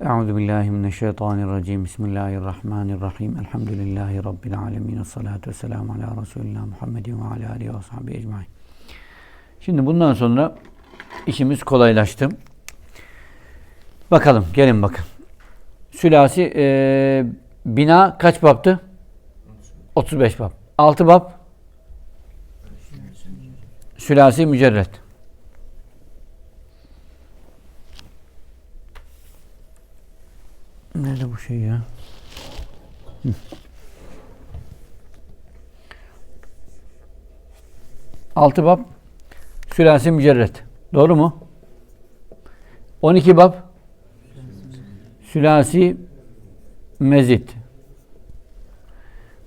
Euzu billahi mineşşeytanirracim. Bismillahirrahmanirrahim. Elhamdülillahi rabbil alamin. Salatu vesselamu ala Resulina Muhammedin ve ala alihi ve sahbihi ecmaîn. Şimdi bundan sonra işimiz kolaylaştı. Bakalım, gelin bakın. Sülasi eee, bina kaç baptı? 35 bab. 6 bab. Sülasi mücerret. Nerede bu şey ya? Hı. Altı bab sülasi mücerret. Doğru mu? 12 bab sülasi mezit.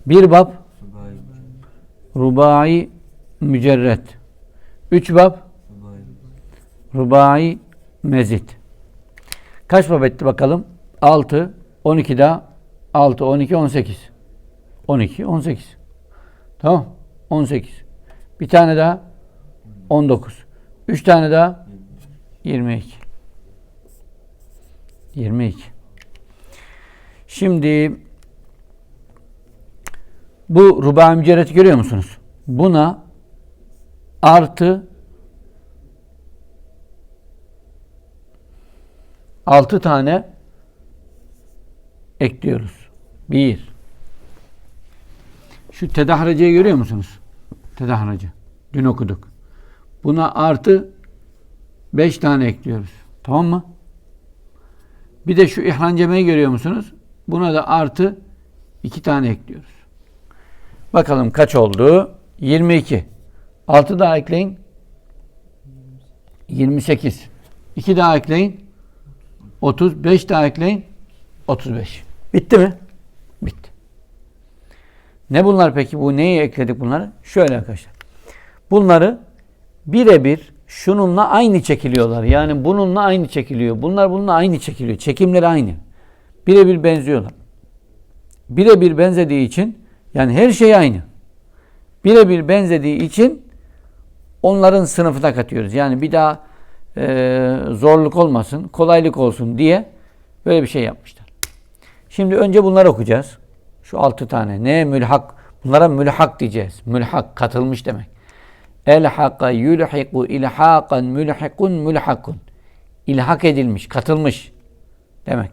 Bir bab rubai mücerret. Üç bab rubai mezit. Kaç bab etti bakalım? 6, 12 daha 6, 12, 18. 12, 18. Tamam. 18. Bir tane daha 19. 3 tane daha 22. 22. Şimdi bu rubai mücerreti görüyor musunuz? Buna artı 6 tane ekliyoruz. Bir. Şu tedahreceyi görüyor musunuz? Tedahrece. Dün okuduk. Buna artı beş tane ekliyoruz. Tamam mı? Bir de şu ihrancemeyi görüyor musunuz? Buna da artı iki tane ekliyoruz. Bakalım kaç oldu? 22. 6 daha ekleyin. 28. 2 daha ekleyin. 35 daha ekleyin. 35. Bitti mi? Bitti. Ne bunlar peki? Bu neyi ekledik bunları? Şöyle arkadaşlar. Bunları birebir şununla aynı çekiliyorlar. Yani bununla aynı çekiliyor. Bunlar bununla aynı çekiliyor. Çekimleri aynı. Birebir benziyorlar. Birebir benzediği için yani her şey aynı. Birebir benzediği için onların sınıfına katıyoruz. Yani bir daha e, zorluk olmasın, kolaylık olsun diye böyle bir şey yapmışlar. Şimdi önce bunları okuyacağız. Şu altı tane. Ne mülhak? Bunlara mülhak diyeceğiz. Mülhak katılmış demek. Elhaka yulhiku ilhakan mülhikun mülhakun. İlhak edilmiş, katılmış demek.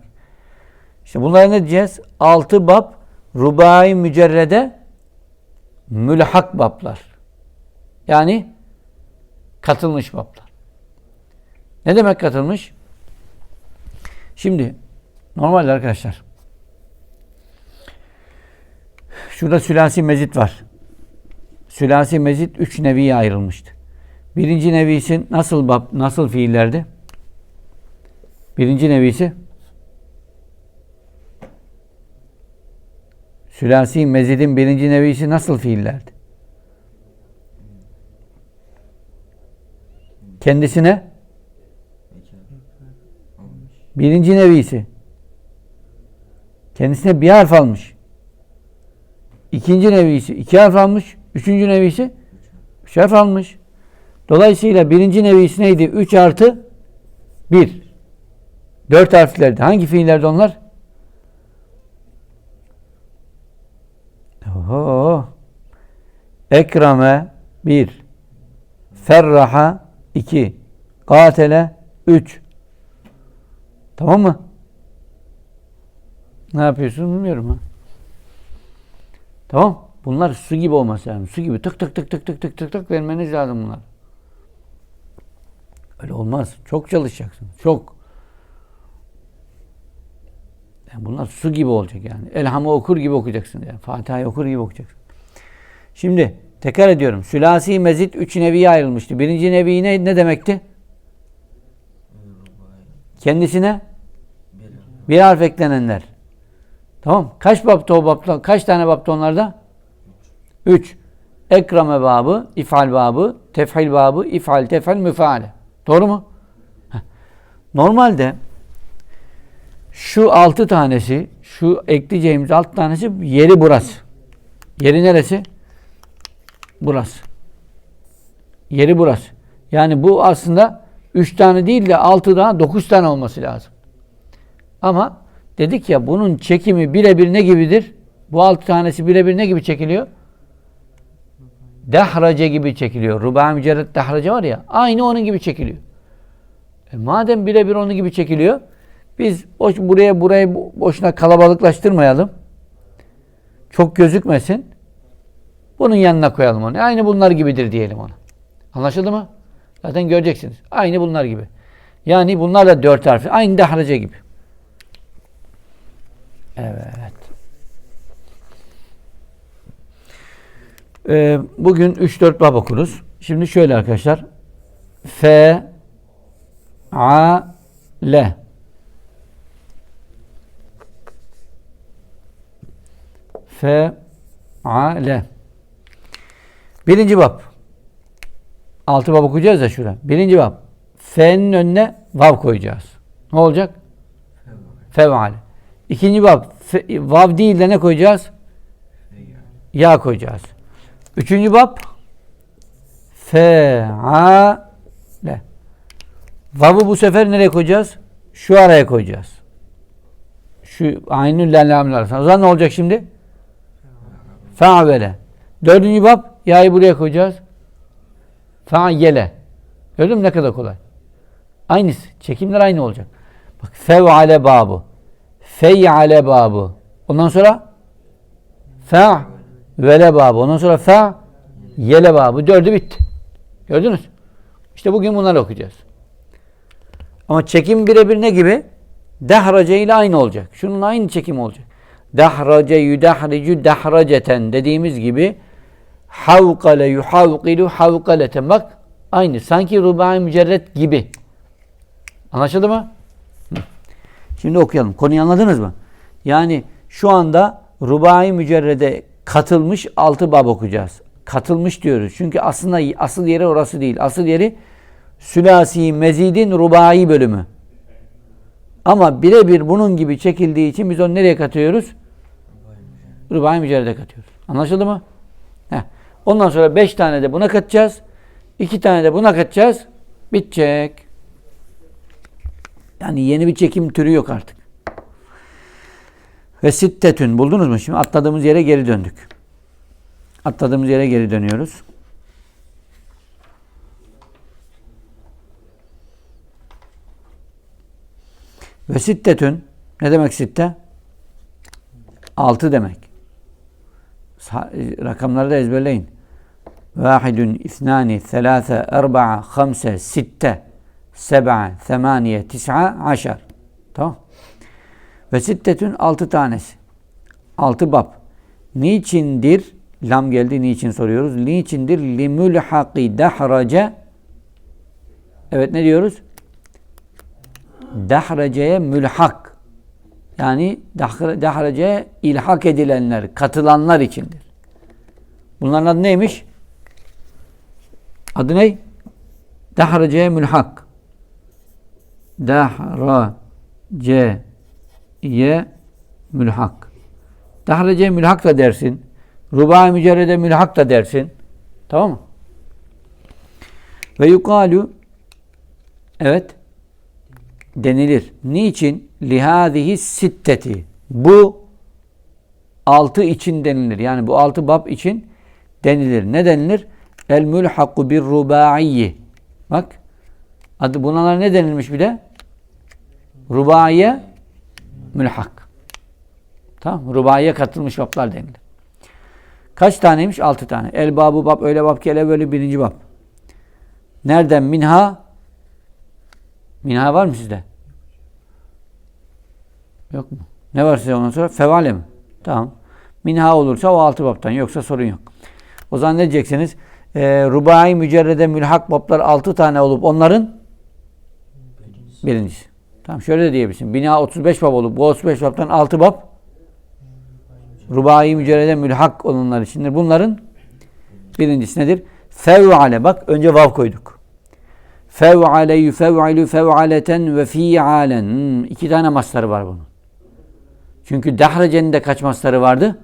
İşte bunlara ne diyeceğiz? Altı bab rubai mücerrede mülhak bablar. Yani katılmış bablar. Ne demek katılmış? Şimdi normalde arkadaşlar Şurada sülasi mezit var. Sülasi mezit üç neviye ayrılmıştı. Birinci nevisi nasıl nasıl fiillerdi? Birinci nevisi Sülasi mezidin birinci nevisi nasıl fiillerdi? Kendisine birinci nevisi kendisine bir harf almış. İkinci nevisi iki harf almış. Üçüncü nevisi üç harf almış. Dolayısıyla birinci nevisi neydi? Üç artı bir. Dört harflerdi. Hangi fiillerdi onlar? Oho. Ekrame bir. Ferraha iki. Katele üç. Tamam mı? Ne yapıyorsun bilmiyorum ha. Tamam. Bunlar su gibi olması lazım. Su gibi tık tık tık tık tık tık tık tık vermeniz lazım bunlar. Öyle olmaz. Çok çalışacaksın. Çok. Yani bunlar su gibi olacak yani. Elhamı okur gibi okuyacaksın. Yani. Fatiha'yı okur gibi okuyacaksın. Şimdi tekrar ediyorum. Sülasi mezit üç neviye ayrılmıştı. Birinci nevi ne, ne demekti? Kendisine bir harf eklenenler. Tamam. Kaç bapta o bapta? Kaç tane bapta onlarda? Üç. Ekrame babı, ifal babı, tefhil babı, ifal, tefhil, müfaale. Doğru mu? Normalde şu altı tanesi, şu ekleyeceğimiz altı tanesi yeri burası. Yeri neresi? Burası. Yeri burası. Yani bu aslında üç tane değil de altı daha dokuz tane olması lazım. Ama dedik ya bunun çekimi birebir ne gibidir? Bu altı tanesi birebir ne gibi çekiliyor? Dehrace gibi çekiliyor. Ruba mücerret dehrace var ya aynı onun gibi çekiliyor. E madem birebir onun gibi çekiliyor biz boş, buraya burayı boşuna kalabalıklaştırmayalım. Çok gözükmesin. Bunun yanına koyalım onu. Aynı bunlar gibidir diyelim ona. Anlaşıldı mı? Zaten göreceksiniz. Aynı bunlar gibi. Yani bunlar da dört harfli. Aynı dehrace gibi. Evet. Ee, bugün 3-4 bab okuruz. Şimdi şöyle arkadaşlar. F A L F A L Birinci bab. Altı bab okuyacağız ya şurada. Birinci bab. F'nin önüne vav koyacağız. Ne olacak? Fevale. İkinci bab. Vav değil de ne koyacağız? Ya koyacağız. Üçüncü bab. Fe'ale. Vav'ı bu sefer nereye koyacağız? Şu araya koyacağız. Şu aynı lamlar arasında. O zaman ne olacak şimdi? Fe'avele. Dördüncü bab. Ya'yı buraya koyacağız. Fe'yele. Gördün mü ne kadar kolay? Aynısı. Çekimler aynı olacak. Bak fev'ale babı. Fey'ale babı. Ondan sonra fe' vele babı. Ondan sonra fe' yele babı. Dördü bitti. Gördünüz? İşte bugün bunları okuyacağız. Ama çekim birebir ne gibi? Dehrace ile aynı olacak. Şunun aynı çekim olacak. Dehrace yudehricu dehraceten dediğimiz gibi havkale yuhavkilu havkaleten. Bak aynı. Sanki rubai mücerret gibi. Anlaşıldı mı? Şimdi okuyalım. Konuyu anladınız mı? Yani şu anda rubai mücerrede katılmış altı bab okuyacağız. Katılmış diyoruz. Çünkü aslında asıl yeri orası değil. Asıl yeri sülasi mezidin rubai bölümü. Ama birebir bunun gibi çekildiği için biz onu nereye katıyoruz? Rubai mücerrede katıyoruz. Anlaşıldı mı? Heh. Ondan sonra beş tane de buna katacağız. iki tane de buna katacağız. Bitecek. Yani yeni bir çekim türü yok artık. Ve sittetün buldunuz mu? Şimdi atladığımız yere geri döndük. Atladığımız yere geri dönüyoruz. Ve sittetün ne demek sitte? Altı demek. Rakamları da ezberleyin. Vahidun, ithnani, thelâthe, erba'a, hamse, sitte, seb'a, semaniye, tis'a, aşar. Tamam. Ve sittetün altı tanesi. Altı bab. Niçindir? Lam geldi niçin soruyoruz. Niçindir? Limülhaqi dehrace Evet ne diyoruz? Dehreceye mülhak. Yani dehreceye ilhak edilenler, katılanlar içindir. Bunların adı neymiş? Adı ne? Dehreceye mülhak. Dehreceye mülhak. Dehreceye mülhak da dersin. Rubai mücerrede mülhak da dersin. Tamam mı? Ve yukalu evet denilir. Niçin? Lihadihi sitteti. Bu altı için denilir. Yani bu altı bab için denilir. Ne denilir? El mülhakku bir rubaiyi. Bak. Adı bunlar ne denilmiş bir de? Rubaiye mülhak. Tamam. Rubaiye katılmış bablar denilir. Kaç taneymiş? Altı tane. El babu bab, öyle bab, kele böyle birinci bab. Nereden? Minha. Minha var mı sizde? Yok mu? Ne var size ondan sonra? Fevale mi? Tamam. Minha olursa o altı babtan. Yoksa sorun yok. O zaman ne diyeceksiniz? Ee, Rubai mücerrede mülhak bablar altı tane olup onların birincisi. birincisi. Tamam şöyle de diyebilirsin. Bina 35 bab olup bu 35 babtan altı bab Rubai mücerrede mülhak olanlar içindir. Bunların birincisi nedir? Fev'ale. Bak önce vav koyduk. Fev'ale yufev'ilu fev'aleten ve fi'alen. Hmm, iki tane masları var bunun. Çünkü dahrecenin de kaç masları vardı?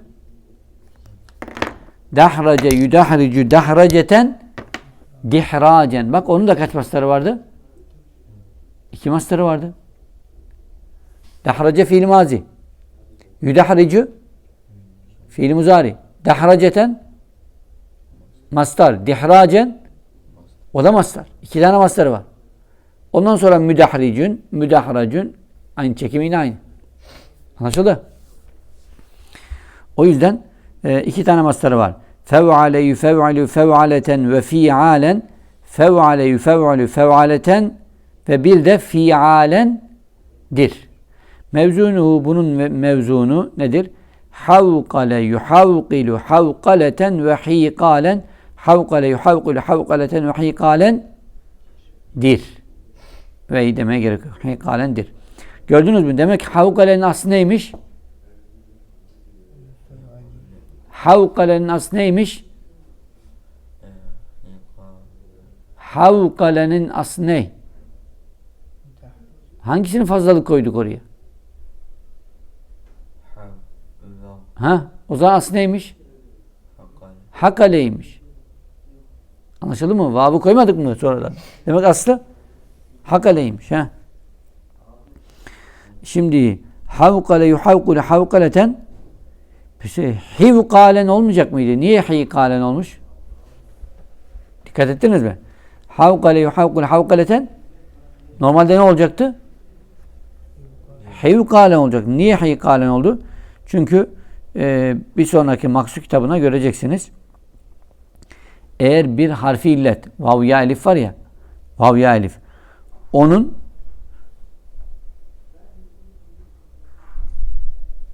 Dahrace yudahricu dahraceten dihracen. Bak onun da kaç masları vardı? İki masları vardı. Dahrace fiil mazi. Yüdahricu fiil muzari. Dahraceten mastar. Dihracen o da mastar. İki tane mastarı var. Ondan sonra müdahricün, müdahracün aynı çekimi aynı. Anlaşıldı? O yüzden e, iki tane mastarı var. Fev'ale yufev'alu fev'aleten ve fi'alen fev'ale yufev'alu fev'aleten ve bir de fi'alendir. Mevzunu bunun mevzunu nedir? Havkale yuhavkilu havkaleten ve hikalen havkale yuhavkilu havkaleten ve hikalen dir. Ve demeye gerek yok. Hikalendir. Gördünüz mü? Demek havkalenin aslı neymiş? Havkalenin aslı neymiş? Havkalenin aslı ne? Hangisini fazlalık koyduk oraya? Ha? O zaman aslı neymiş? Hakaleymiş. Anlaşıldı mı? Vav'ı koymadık mı sonradan? Demek aslı hakaleymiş. Ha? Şimdi havkale yuhavkule havkaleten şey, hivkalen olmayacak mıydı? Niye hivkalen olmuş? Dikkat ettiniz mi? Havkale yuhavkule havkaleten normalde ne olacaktı? Hivkalen olacak. Niye hivkalen oldu? Çünkü e, bir sonraki maksu kitabına göreceksiniz. Eğer bir harfi illet, vav ya elif var ya, vav ya elif, onun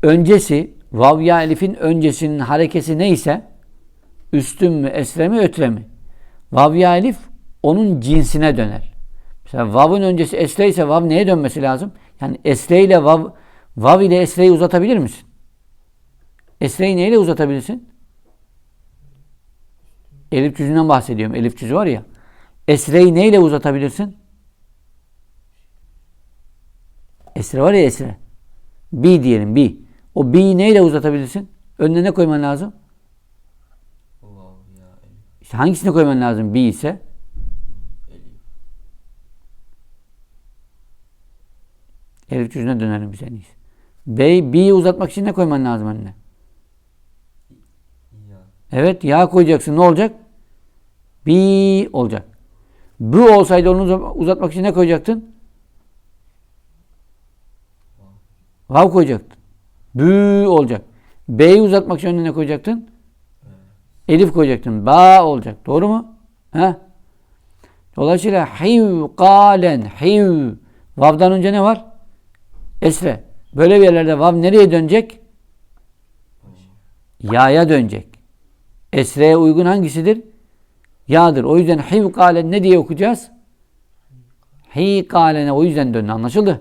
öncesi, vav ya elifin öncesinin harekesi neyse, üstün mü, esre mi, ötre mi? Vav ya elif onun cinsine döner. Mesela vav'ın öncesi esre ise vav neye dönmesi lazım? Yani esre ile vav, vav ile esreyi uzatabilir misin? Esreyi neyle uzatabilirsin? Elif cüzünden bahsediyorum. Elif cüzü var ya. Esreyi neyle uzatabilirsin? Esre var ya esre. Bi diyelim bi. O bi'yi neyle uzatabilirsin? Önüne ne koyman lazım? İşte hangisini koyman lazım? Bi ise. Elif cüzüne dönelim biz en iyisi. B'yi uzatmak için ne koyman lazım önüne? Evet ya koyacaksın. Ne olacak? Bi olacak. Bu olsaydı onu uzat- uzatmak için ne koyacaktın? Vav koyacaktın. Bü olacak. B'yi uzatmak için önüne ne koyacaktın? Elif koyacaktın. Ba olacak. Doğru mu? He? Dolayısıyla hiv kalen hiv Vav'dan önce ne var? Esre. Böyle bir yerlerde vav nereye dönecek? Ya'ya dönecek. Esre'ye uygun hangisidir? Ya'dır. O yüzden hiv kalen ne diye okuyacağız? Hi kalene o yüzden döndü. Anlaşıldı?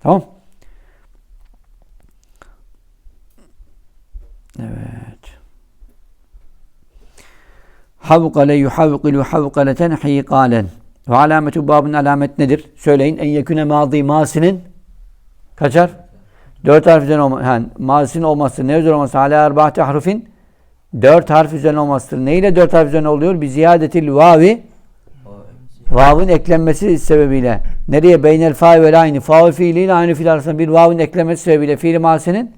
Tamam. Evet. Havkale yuhavkilu havkaleten hikalen. Ve alametu babın alamet nedir? Söyleyin. En yeküne mazi masinin kaçar? Dört harf üzerine olması. Yani mazisinin olması. Ne üzerine olması? Hala erbaati harfin. Dört harf üzerine olmasıdır. Ne ile dört harf üzerine oluyor? Bir ziyadetil vavi. Vav'ın eklenmesi sebebiyle. Nereye? Beynel fa'i ve aynı. Fa'i fiiliyle aynı fiil arasında bir vav'ın eklenmesi sebebiyle fiil masinin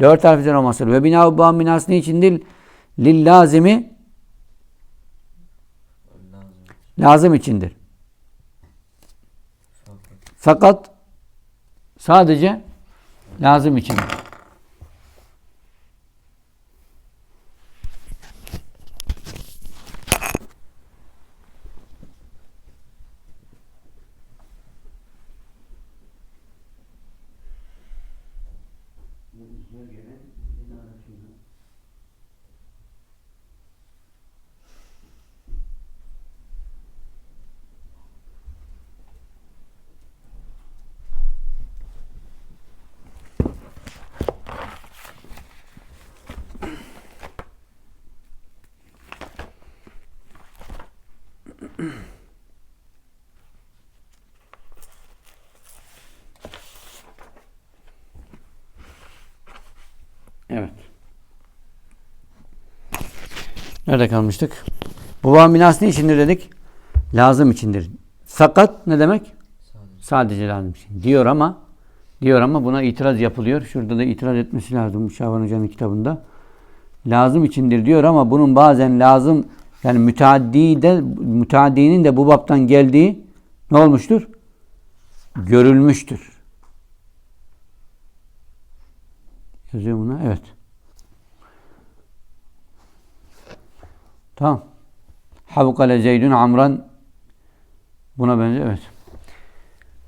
dört harf üzerine olmasıdır. Ve bina bu binası içindir? Lil lazimi lazım içindir. Fakat sadece lazım içindir. Evet. Nerede kalmıştık? Bu vaminası ne içindir dedik? Lazım içindir. Fakat ne demek? Sadece lazım için. Diyor ama diyor ama buna itiraz yapılıyor. Şurada da itiraz etmesi lazım Şaban Hoca'nın kitabında. Lazım içindir diyor ama bunun bazen lazım yani müteaddi de müteaddinin de bu baptan geldiği ne olmuştur? Görülmüştür. Yazıyor buna. Evet. Tamam. Havkale Zeydün Amran buna benziyor. Evet.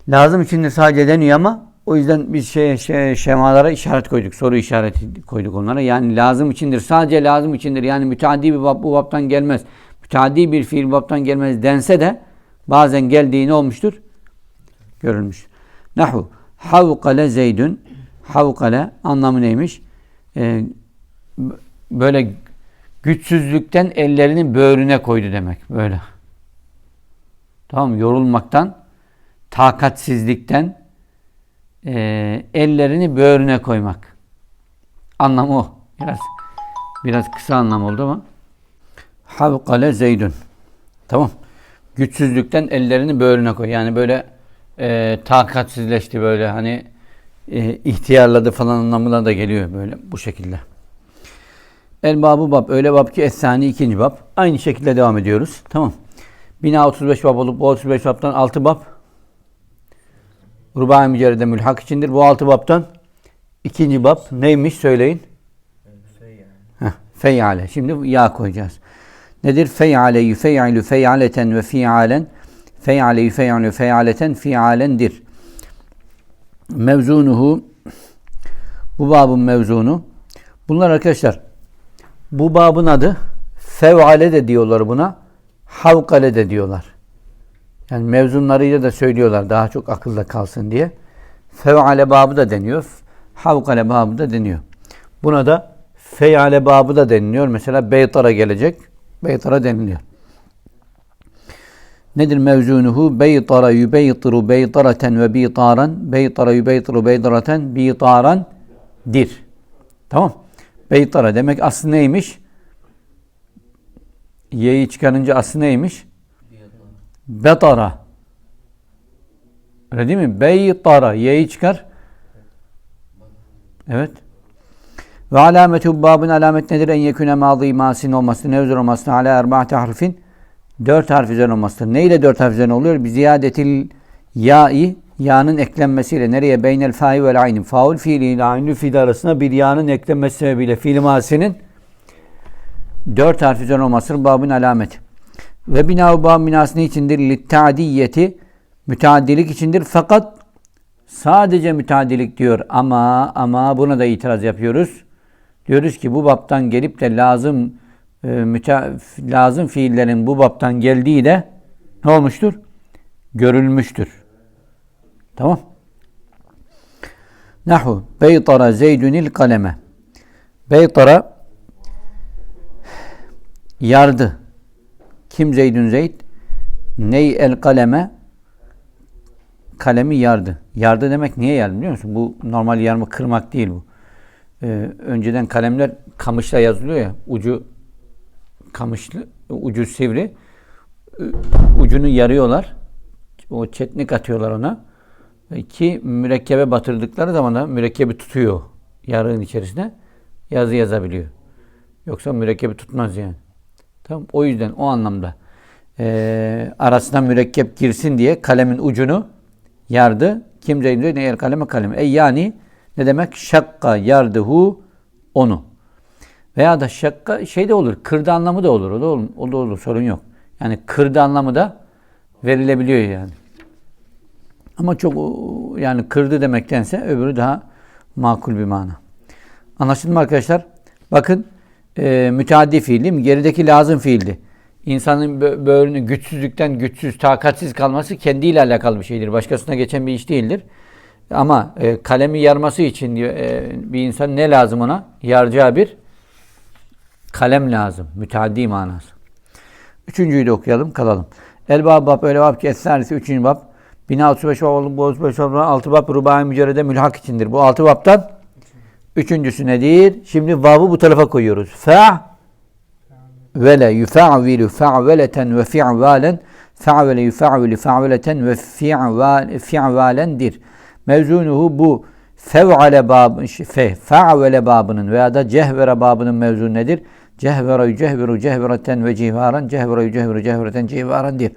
Lazım içinde sadece deniyor ama o yüzden biz şey, şey, şemalara işaret koyduk. Soru işareti koyduk onlara. Yani lazım içindir. Sadece lazım içindir. Yani müteaddi bir bab bu babtan gelmez. Müteaddi bir fiil babtan gelmez dense de bazen geldiği ne olmuştur? Görülmüş. Nahu. Havkale Zeydün. Havkale anlamı neymiş? Ee, böyle güçsüzlükten ellerini böğrüne koydu demek. Böyle. Tamam? Yorulmaktan, takatsizlikten e, ellerini böğrüne koymak. Anlamı o. Biraz biraz kısa anlam oldu ama. Havkale Zeydün. Tamam. Güçsüzlükten ellerini böğrüne koy. Yani böyle e, takatsizleşti böyle hani e, ihtiyarladı falan anlamına da geliyor böyle bu şekilde. El babu bab. Öyle bab ki esani ikinci bab. Aynı şekilde devam ediyoruz. Tamam. Bina 35 bab olup bu 35 babtan 6 bab Rubai mücerrede mülhak içindir. Bu 6 babtan ikinci bab neymiş söyleyin. Feyale. Şimdi ya koyacağız. Nedir? Feyale yüfeyalü feyaleten ve fialen. Feyale yüfeyalü feyaleten fialendir. Mevzunuhu bu babın mevzunu. Bunlar arkadaşlar bu babın adı fevale de diyorlar buna. Havkale de diyorlar. Yani mevzunlarıyla da söylüyorlar daha çok akılda kalsın diye. Fevale babı da deniyor. Havkale babı da deniyor. Buna da feyale babı da deniliyor. Mesela beytara gelecek. Beytara deniliyor. Nedir mevzunuhu? Beytara yübeytiru beytaraten ve bitaran. Beytara yübeytiru beytaraten bitaran dir. Tamam. Beytara demek aslı neymiş? Y'yi çıkarınca aslı neymiş? Betara. Öyle değil mi? Beytara. Y'yi çıkar. Evet. Ve alametu babın alamet nedir? En yeküne mazi masin olması, nevzur olması, ala erba'te harfin dört harf üzerine olmasıdır. Ne ile dört harf üzerine oluyor? Bir ziyadetil ya'i ya'nın eklenmesiyle nereye? Beynel fa'i vel aynin. Faul fiili ile aynı fiil arasında bir ya'nın eklenmesi sebebiyle fiil masinin dört harf üzerine olmasıdır. Babın alameti. Ve bina bab binası ne içindir? Littadiyeti müteaddilik içindir. Fakat sadece müteaddilik diyor ama ama buna da itiraz yapıyoruz. Diyoruz ki bu baptan gelip de lazım e, müte, lazım fiillerin bu baptan geldiği de ne olmuştur? Görülmüştür. Tamam. Nahu beytara zeydünil kaleme. Beytara yardı. Kim Zeydün Zeyd? Ney el kaleme? Kalemi yardı. Yardı demek niye yardı biliyor musun? Bu normal yarma kırmak değil bu. Ee, önceden kalemler kamışla yazılıyor ya. Ucu kamışlı, ucu sivri. Ucunu yarıyorlar. O çetnik atıyorlar ona. Ki mürekkebe batırdıkları zaman da mürekkebi tutuyor yarığın içerisine. Yazı yazabiliyor. Yoksa mürekkebi tutmaz yani. Tamam. O yüzden o anlamda e, arasına mürekkep girsin diye kalemin ucunu yardı. Kim zeynde ne el kaleme kalem. E yani ne demek? Şakka yardıhu onu. Veya da şakka şey de olur. Kırdı anlamı da olur. O da olur. O da olur. Sorun yok. Yani kırdı anlamı da verilebiliyor yani. Ama çok yani kırdı demektense öbürü daha makul bir mana. Anlaşıldı mı arkadaşlar? Bakın e, müteaddi fiil değil mi? Gerideki lazım fiildi. İnsanın böğrünün güçsüzlükten güçsüz, takatsiz kalması kendiyle alakalı bir şeydir. Başkasına geçen bir iş değildir. Ama e, kalemi yarması için e, bir insan ne lazım ona? Yaracağı bir kalem lazım. Müteaddi manası. Üçüncüyü de okuyalım, kalalım. El bab bab öyle bab ki esnarisi üçüncü bab. Bina 35 bab olun, bu 35 bab, altı bab rubai mücerrede mülhak içindir. Bu altı babtan üçüncüsü nedir? Şimdi vav'ı bu tarafa koyuyoruz. Fa vele yufa'vilu fa'veleten ve fi'valen fa'vele yufa'vilu fa'veleten ve fi'valendir. Mevzunuhu bu fev'ale babı, fe, fe'vele babının veya da cehvere babının mevzu nedir? Cehvere yücehviru cehvereten ve cihvaran cehvere yücehviru cehvereten cihvaran dir.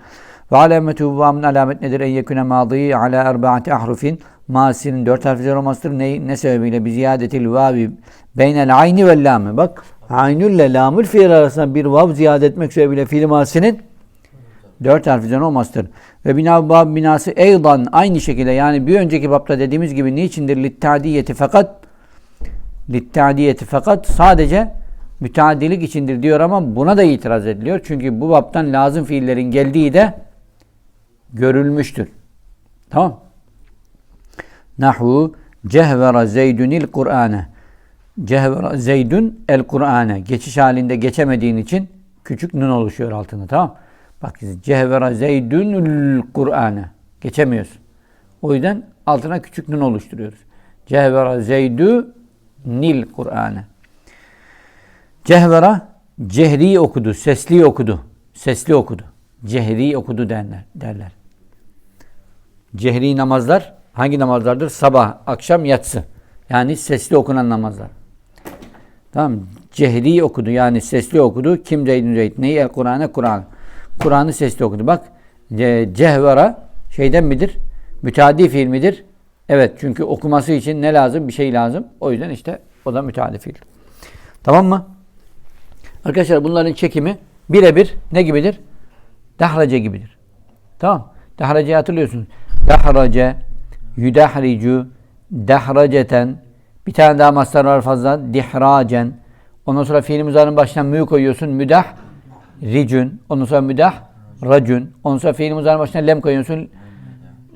Ve alametu bu babın alamet nedir? En yekune madıyı ala erbaati ahrufin masinin dört harfli olmasıdır. Ne, ne sebebiyle? Bir ziyadetil vavi beynel ayni ve lami. Bak aynülle lamül fiil arasında bir vav ziyade etmek sebebiyle fiil masinin dört harfli olmasıdır. Ve bina bab binası eydan aynı şekilde yani bir önceki babda dediğimiz gibi niçindir? Littadiyeti fakat littadiyeti fakat sadece müteaddilik içindir diyor ama buna da itiraz ediliyor. Çünkü bu babtan lazım fiillerin geldiği de görülmüştür. Tamam. Nahu cehvera zeydunil Kur'ane. Cehvera zeydun el Kur'ane. Geçiş halinde geçemediğin için küçük nun oluşuyor altında. Tamam. Bak cehvera zeydunul Kur'ane. Geçemiyorsun. O yüzden altına küçük nun oluşturuyoruz. Cehvera zeydu nil Kur'ane. Cehvera cehri okudu, sesli okudu. Sesli okudu. Cehri okudu derler. derler. Cehri namazlar hangi namazlardır? Sabah, akşam, yatsı. Yani sesli okunan namazlar. Tamam Cehri okudu yani sesli okudu. Kim Zeydün Zeyd? Neyi? El Kur'an'a Kur'an. Kur'an'ı sesli okudu. Bak cehvera şeyden midir? Müteaddi fiil midir? Evet çünkü okuması için ne lazım? Bir şey lazım. O yüzden işte o da müteaddi fiil. Tamam mı? Arkadaşlar bunların çekimi birebir ne gibidir? Dahrace gibidir. Tamam. Dahraceyi hatırlıyorsunuz. Dahrace, yüdahricu, dahraceten, bir tane daha mastar var fazla. Dihracen. Ondan sonra fiil muzarın başına mü koyuyorsun. Müdah, ricün. Ondan sonra müdah, racün. Ondan sonra fiil muzarın başına lem koyuyorsun.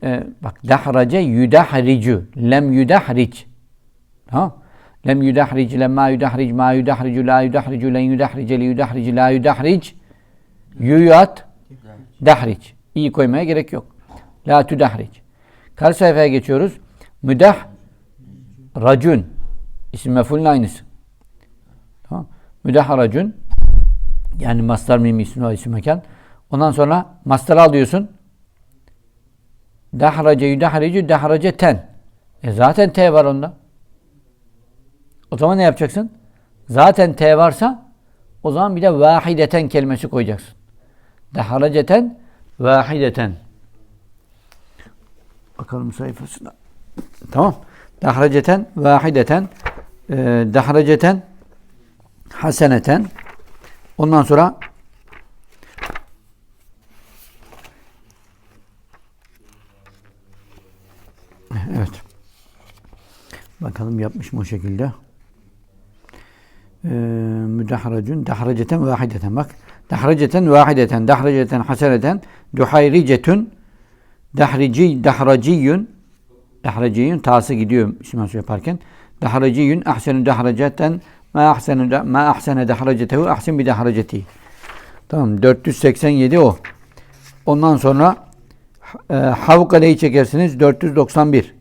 Ee, bak dahrace yudahricu. Lem yudahric. Tamam. Lem yudahric, lemma yudahric, ma yudahricu, la yudahricu, len yudahrice, li yudahrici, la yudahric. Yuyat, dahric. İyi koymaya gerek yok. La tudahric. Karşı sayfaya geçiyoruz. Müdah, racun. İsim mefulün aynısı. Tamam. Müdah racun. Yani mastar mimi ismi isim mekan. Ondan sonra mastarı alıyorsun. Dahrace yudahricu dahrace ten. E zaten T var onda. O zaman ne yapacaksın? Zaten T varsa o zaman bir de vahideten kelimesi koyacaksın. Dahraceten vahideten. Bakalım sayfasına. Tamam. Dahraceten vahideten e, dahraceten haseneten ondan sonra evet. Bakalım yapmış mı o şekilde. Ee, müdahracun dahraceten vahideten bak. Dahraceten vahideten dahraceten haseneten duhayricetun dahrici dahraciyun dahraciyun tası gidiyor İsmail yaparken dahraciyun ahsenu dahraceten ma ahsenu ma ahsene dahracetehu ahsen bi dahraceti. Tamam 487 o. Ondan sonra e, havkaleyi çekersiniz 491.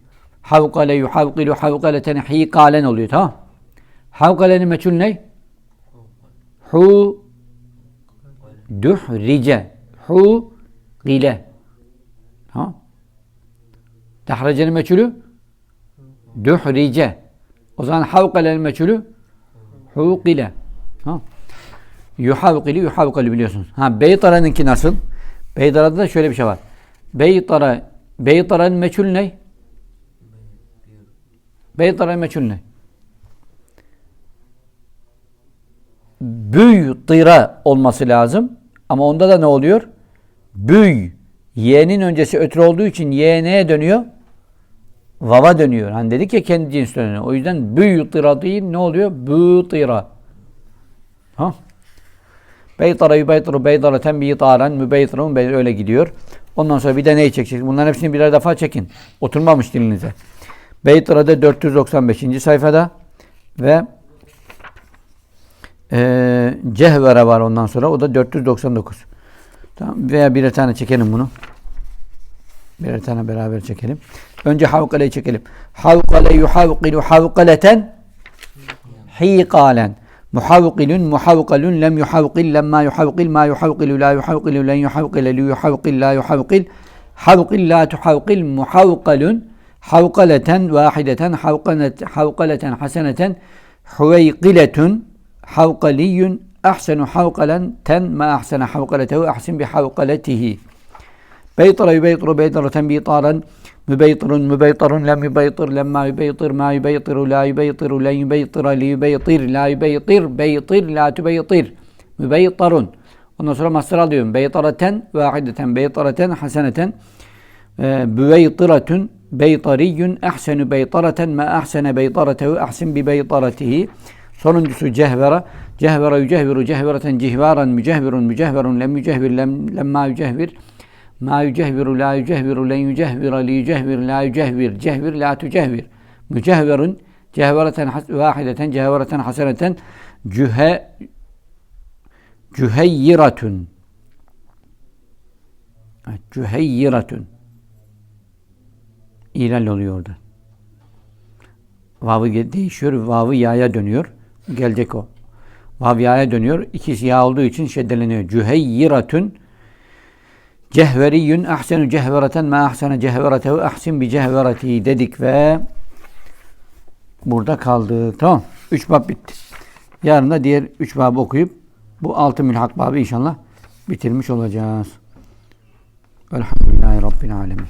Havkale yuhavkilu havkaleten hikalen oluyor tamam Havkalenin meçhul ne? Hu duhrice. Hu gile. Ha? Dahracenin meçhulü duhrice. O zaman havkalenin meçhulü hu gile. Ha? Yuhavkili yuhavkili biliyorsunuz. Ha Beytara'nınki nasıl? Beytara'da da şöyle bir şey var. Beytara Beytara'nın meçhul ne? Beytara'nın meçhul ne? büy tıra olması lazım. Ama onda da ne oluyor? Büy. Y'nin öncesi ötürü olduğu için Y neye dönüyor? Vava dönüyor. Hani dedik ya kendi cins dönüyor. O yüzden büy tıra değil ne oluyor? Bü tıra. Ha? Beytara yübeytru beytareten biytaren mübeytrun öyle gidiyor. Ondan sonra bir de neyi çekeceksiniz? Bunların hepsini birer defa çekin. Oturmamış dilinize. Beytra'da 495. sayfada ve e, Cehvere var ondan sonra. O da 499. Tamam. Veya birer tane çekelim bunu. Birer tane beraber çekelim. Önce havkaleyi çekelim. Havkale yuhavkilu havkaleten hikalen. Muhavkilun muhavkalun lem yuhavkil lemma yuhavkil ma yuhavkilu la yuhavkilu len yuhavkile li yuhavkil la yuhavkil havkil la tuhavkil muhavkalun havkaleten vahideten havkalet, havkaleten haseneten huveykiletun havkaliyun ahsenu havkalenten ma ahsene havkaletehu ahsin bi havkaletihi. Beytara yübeytiru beytareten bitaran mübeytirun mübeytarun lem yübeytir lemma yübeytir ma yübeytiru la yübeytiru len yübeytira li yübeytir la yübeytir beytir la tübeytir mübeytarun. Ondan sonra mastar alıyorum. Beytareten vahideten beytareten haseneten e, büveytiratun beytariyun ahsenu beytareten ma ahsene beytaratehu ahsin bi beytaratihi. Sonuncusu cehvera. Cehvera yücehviru cehvereten cihvaran mücehvirun mücehverun lem yücehvir lem, lemma yücehvir ma yücehviru la yücehviru len yücehvira li yücehvir la yücehvir cehvir la tücehvir mücehverun cehvereten vahideten cehvereten haseneten cühe cüheyyiratun cüheyyiratun İlal oluyor orada. Vavı değişiyor. Vavı yaya dönüyor. Gelecek o. Vav yaya dönüyor. İkisi ya olduğu için şeddeleniyor. Cüheyyiratun cehveriyün ahsenu cehvereten ma ahsene cehveretehu ahsin bi cehveretihi dedik ve burada kaldık. Tamam. Üç bab bitti. Yarın da diğer üç babı okuyup bu altı mülhak babı inşallah bitirmiş olacağız. Elhamdülillahi Rabbil Alemin.